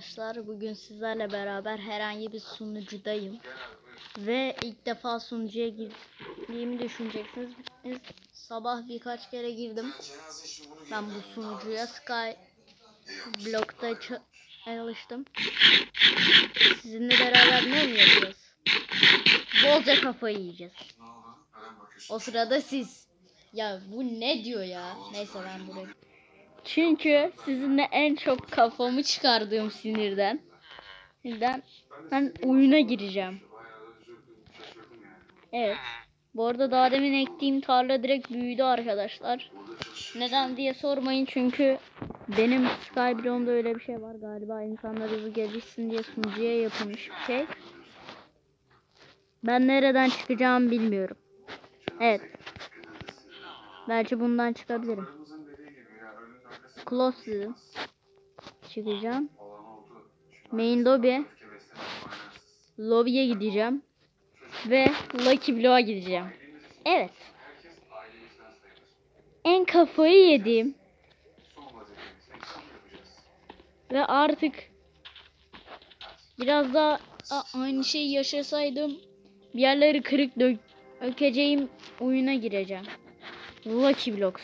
Arkadaşlar bugün sizlerle beraber herhangi bir sunucudayım. Ve ilk defa sunucuya girdiğimi düşüneceksiniz. Sabah birkaç kere girdim. Ben bu sunucuya Sky Block'ta ç- çalıştım. Sizinle beraber ne mi yapacağız? Bolca kafayı yiyeceğiz. O sırada siz. Ya bu ne diyor ya? Neyse ben buraya. Çünkü sizinle en çok kafamı çıkardığım sinirden. Sinirden ben oyuna gireceğim. Evet. Bu arada daha demin ektiğim tarla direkt büyüdü arkadaşlar. Neden diye sormayın çünkü benim Skyblone'da öyle bir şey var galiba insanlar hızlı gelişsin diye sunucuya yapılmış bir şey. Ben nereden çıkacağımı bilmiyorum. Evet. Belki bundan çıkabilirim. Close. Çıkacağım. Main lobby. Lobby'ye gideceğim. Ve Lucky Block'a gideceğim. Evet. En kafayı yediğim ve artık biraz daha aynı şeyi yaşasaydım bir yerleri kırık dök dökeceğim oyuna gireceğim. Lucky Blocks.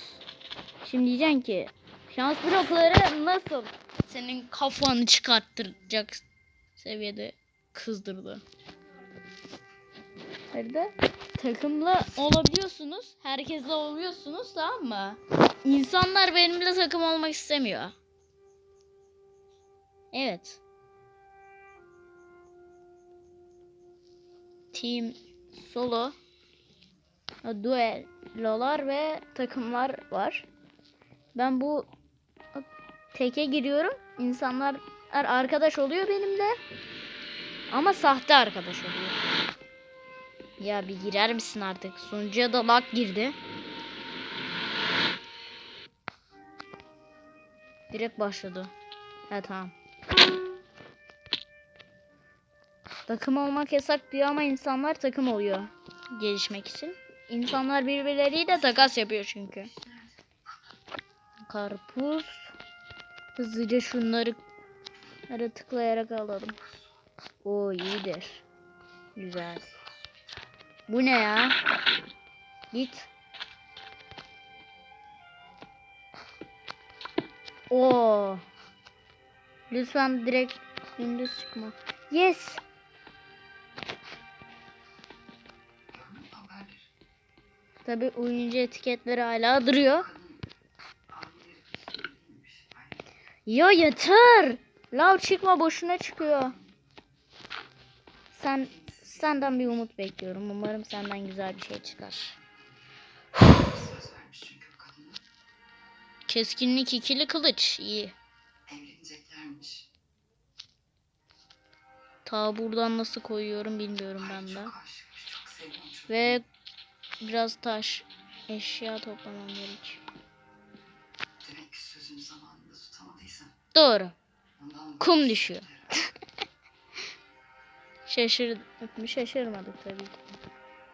Şimdi diyeceksin ki şans blokları nasıl senin kafanı çıkarttıracak seviyede kızdırdı. Nerede? Takımla olabiliyorsunuz. Herkesle oluyorsunuz tamam mı? İnsanlar benimle takım olmak istemiyor. Evet. Team solo duellolar ve takımlar var. Ben bu teke giriyorum. İnsanlar arkadaş oluyor benimle. Ama sahte arkadaş oluyor. Ya bir girer misin artık? Sunucuya da lag girdi. Direkt başladı. Evet tamam. Takım olmak yasak diyor ama insanlar takım oluyor. Gelişmek için. İnsanlar birbirleriyle takas yapıyor çünkü. Karpuz. Hızlıca şunları şunları tıklayarak alalım. O iyidir. Güzel. Bu ne ya? Git. Oo. Lütfen direkt gündüz çıkma. Yes. Tabi oyuncu etiketleri hala duruyor. Ya yeter. Lav çıkma boşuna çıkıyor. Sen senden bir umut bekliyorum. Umarım senden güzel bir şey çıkar. Keskinlik ikili kılıç. iyi. Ta buradan nasıl koyuyorum bilmiyorum ben de. Ve biraz taş eşya toplamam gerek. Doğru. Kum düşüyor. Şaşırdık mı? Şaşırmadık tabii ki.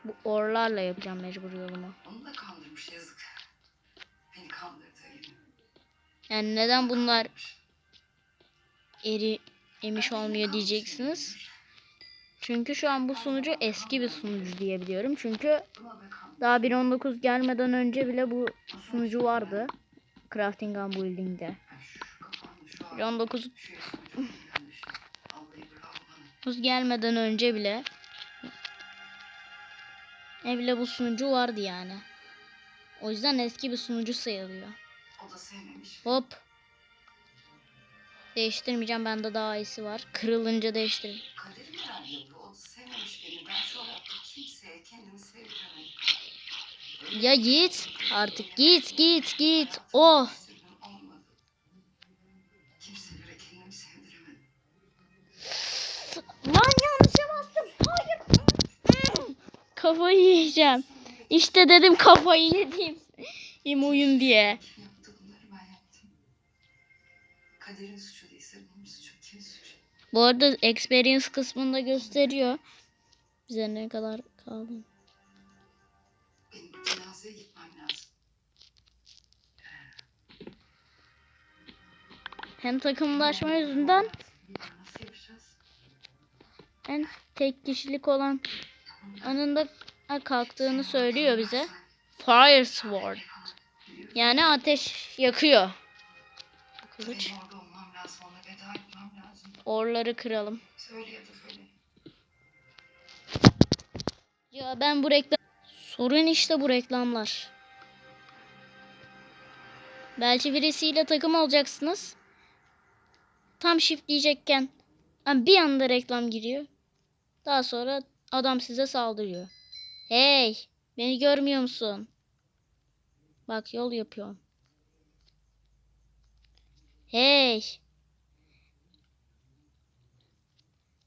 Bu orlarla yapacağım mecbur yolumu. Onu da kandırmış yazık. Beni kandırdığı gibi. Yani neden bunlar eri emiş olmuyor diyeceksiniz. Çünkü şu an bu sunucu eski bir sunucu diyebiliyorum. Çünkü daha 1.19 gelmeden önce bile bu sunucu vardı. Crafting and Building'de. Şu kafanla şu an 1.19 şu yaşıma çok güzel düştüm. Vallahi bravo bana. gelmeden önce bile e bile bu sunucu vardı yani. O yüzden eski bir sunucu sayılıyor. Hop. Değiştirmeyeceğim. Bende daha iyisi var. Kırılınca değiştir. Kaderim herhalde bu. O da sevmemiş beni. Ben şu hayatta kimseye kendimi sevdiremedim. Ya git. Artık git git git. Oh. Lan yanlışa bastım. Hayır. Kafayı yiyeceğim. İşte dedim kafayı yediğim. Yem oyun diye. Bu arada experience kısmında gösteriyor. Bize ne kadar kaldı. Hem takımlaşma yüzünden? En tek kişilik olan anında kalktığını söylüyor bize. Fire Sword. Yani ateş yakıyor. Kılıç. Orları kıralım. Ya ben bu reklam... Sorun işte bu reklamlar. Belki birisiyle takım olacaksınız. Tam shift diyecekken bir anda reklam giriyor. Daha sonra adam size saldırıyor. Hey, beni görmüyor musun? Bak yol yapıyorum. Hey.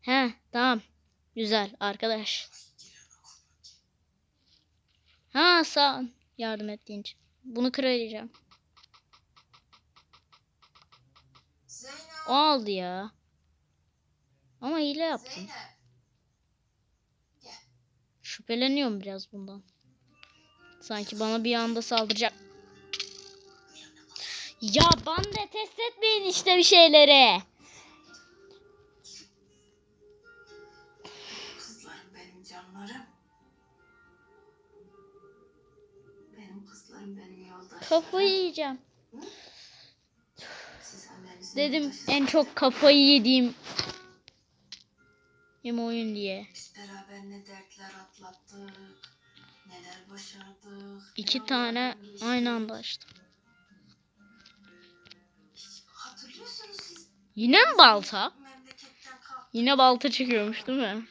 He, tamam. Güzel arkadaş. Ha sağ ol. yardım ettiğin için. Bunu kıracağım. O aldı ya. Ama hile yaptım. Zeynep. Şüpheleniyorum biraz bundan. Sanki bana bir anda saldıracak. Ya bana da test etmeyin işte bir şeyleri. Kızlarım benim canlarım. Benim kızlarım benim yoldaşlarım. Kafayı yiyeceğim. Dedim en çok kafayı yediğim hem oyun diye. Biz beraber ne dertler atlattık. Neler başardık. İki ne tane geçtik. aynı anda açtım. Hatırlıyorsunuz siz. Yine mi balta? Yine balta çıkıyormuş değil mi?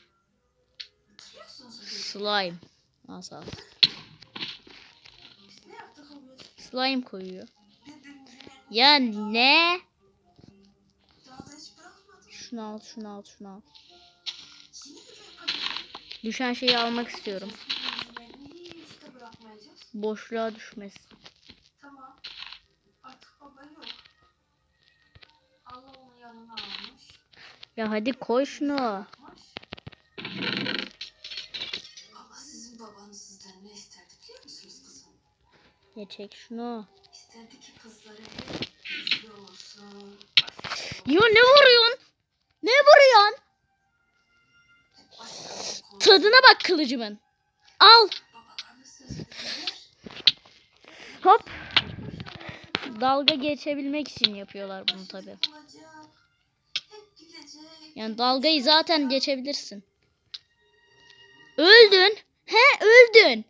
Günü? Slime. Gün? Slime koyuyor. Ya ne? Şunu al, şunu al, şunu al. Düşen şeyi almak istiyorum. Boşluğa düşmesin. Ya hadi koy şunu. Baba sizin babanız sizden ne isterdi biliyor musunuz kızım? Ya çek şunu. İsterdi ki kızları hep güçlü olsun. Ya ne vuruyorsun? Ne vuruyorsun? Tadına bak kılıcımın. Al. Hop. Dalga geçebilmek için yapıyorlar bunu tabi. Yani dalgayı zaten geçebilirsin. Öldün. He öldün.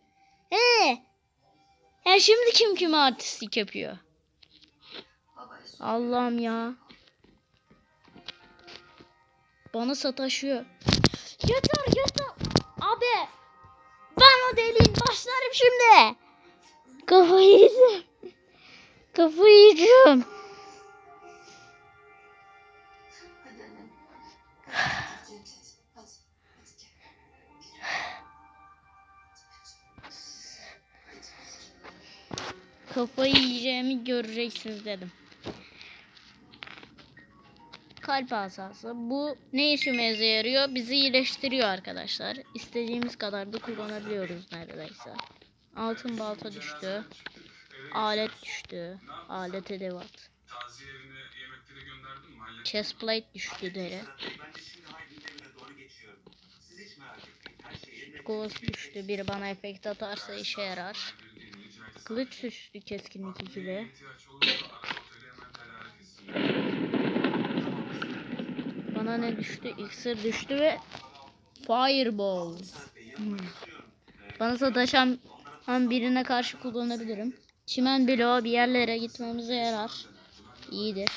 He. He şimdi kim kime artistlik yapıyor? Allah'ım ya. Bana sataşıyor. Yeter yeter. Abi. Ben o deliğin başlarım şimdi. Kafayı yiyeceğim. Kafayı yiyeceğim. Kafayı yiyeceğimi göreceksiniz dedim. Kalp asası. Bu ne işimize yarıyor? Bizi iyileştiriyor arkadaşlar. İstediğimiz kadar da kullanabiliyoruz neredeyse. Altın balta düştü. Alet düştü. Alet edevat. Chestplate düştü deri. Kovası düştü. Biri bana efekt atarsa işe yarar. Kılıç düştü keskinlik 2'de. Bana ne düştü? İksir düştü ve Fireball. Hmm. Bana sataşan an birine karşı kullanabilirim. Çimen bloğu bir yerlere gitmemize yarar. İyidir.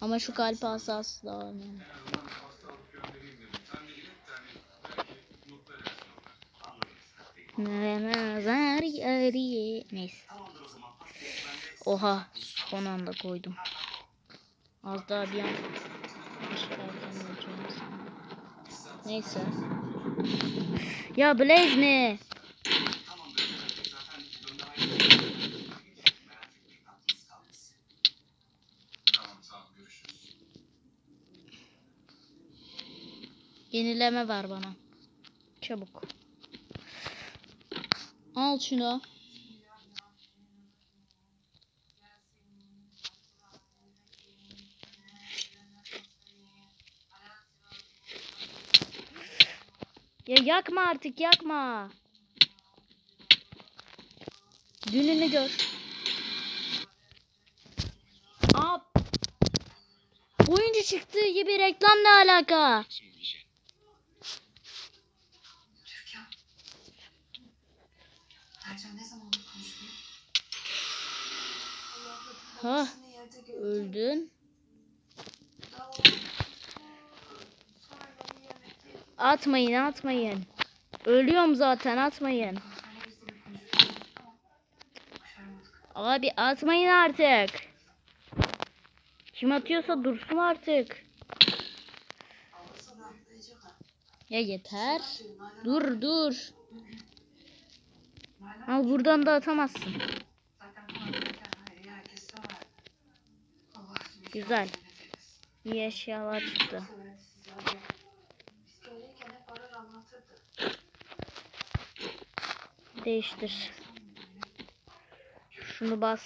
Ama şu kalp asası da var. yani. Neyse. Oha son anda koydum. Az daha bir an. Neyse. Ya Blaze ne? Yenileme ver bana. Çabuk. Al şunu. Ya yakma artık yakma. Dününü gör. Aa, oyuncu çıktığı gibi reklam ne alaka? Ha, öldün. Atmayın atmayın. Ölüyorum zaten atmayın. Abi atmayın artık. Kim atıyorsa dursun artık. Ya yeter. Dur dur. Ama buradan da atamazsın. Güzel. İyi eşyalar çıktı. Değiştir. Şunu bas.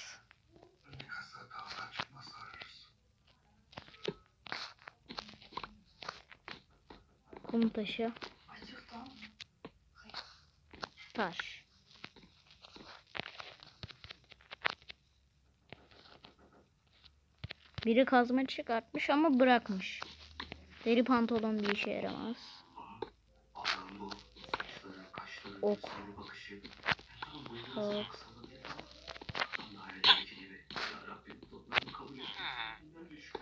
Kum taşı. Taş. Biri kazma çıkartmış ama bırakmış. Deri pantolon bir işe yaramaz. Allah'ım bu saçları, kaşları, Ok. gözleri, bakışı. Tam boyunca Ok. nasıl aksalı diye. Tam da hayalindeki gibi. Ya Rabbim toplarımı kabul et. Ben de şu-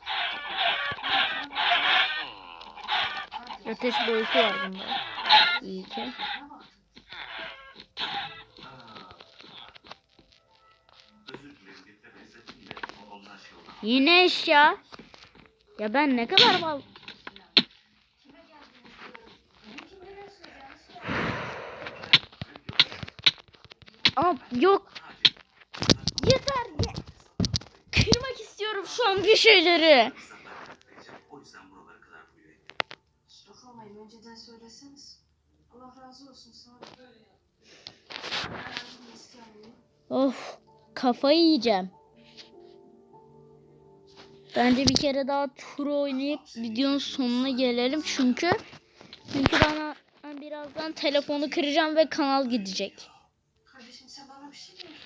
Ateş boyutu var bunda. İyi ki. Yine eşya. Ya ben ne kadar bal... Aa, yok. Yeter. Ye- Kırmak istiyorum şu an bir şeyleri. Dokunmayın. Of kafayı yiyeceğim. Bence bir kere daha tur oynayıp videonun sonuna gelelim çünkü çünkü bana ben birazdan telefonu kıracağım ve kanal gidecek. Kardeşim sen bana bir şey diyorsun.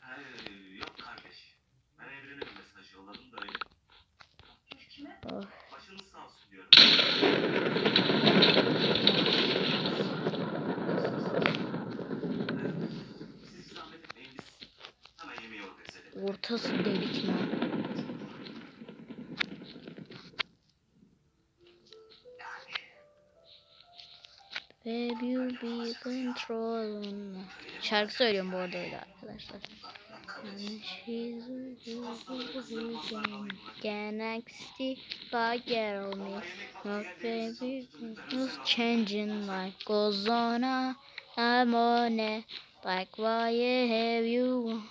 Hayır, yok kardeş. Ben evrene bir mesaj yolladım da öyle. Kime? Oh. Başınız sağ olsun diyorum. Siz zahmet etmeyin biz hemen yemeği organize edelim. Ortası delik mi? Baby me. Şarkı söylüyorum bu arada öyle arkadaşlar. Galaxy on me. Not baby changing life goes on. I'm on it. Like why have you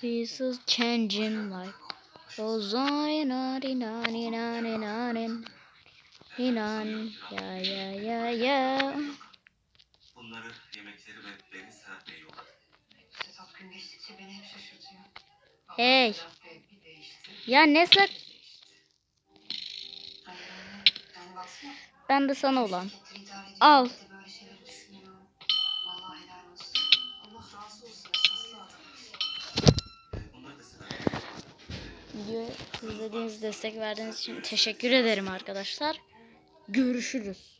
This is changing life goes on and on and on and on and on on. Yeah, yeah, yeah, yeah. Bunları, yemekleri ve beni Serhat Bey yolladı. Sedat gün geçtikçe beni hep şaşırtıyor. Ama Hey. Ya ne sak... Baksana. Ben de sana olan. Al. Videoyu izlediğiniz, destek verdiğiniz için teşekkür ederim arkadaşlar. Görüşürüz.